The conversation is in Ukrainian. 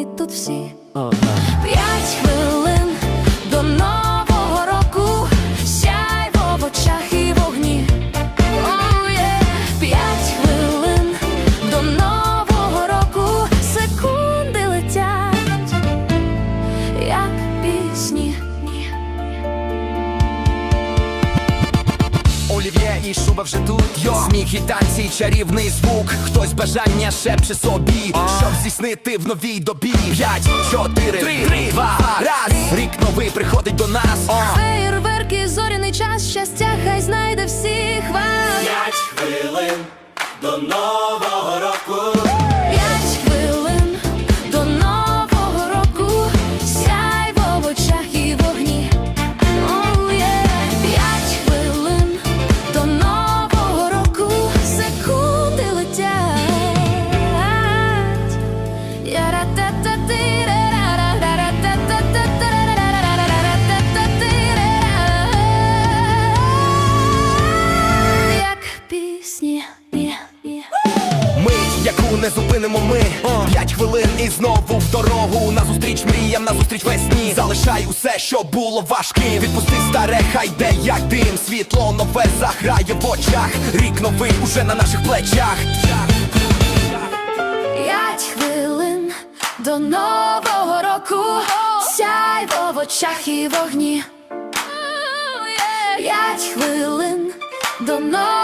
винні тут всі. П'ять хвилин до нового року, сяйво в очах і вогні. Oh, yeah. П'ять хвилин до нового року, секунди летять, як пісні. Олів'є і шуба вже тут. Йо. Сміх і танці, і чарівний звук. Хтось бажання шепче собі Щоб здійснити в новій добі. П'ять, чотири, три, два, раз. Рік новий приходить до нас. Фейерверки, зоряний час, щастя, хай знайде всіх вас. П'ять хвилин до нового не зупинимо ми. П'ять хвилин і знову в дорогу. Назустріч мріям, назустріч весні. Залишай усе, що було важким. Відпусти старе, хай йде як дим. Світло нове заграє в очах. Рік новий уже на наших плечах нового року, сяйво в очах і вогні. П'ять хвилин. До нового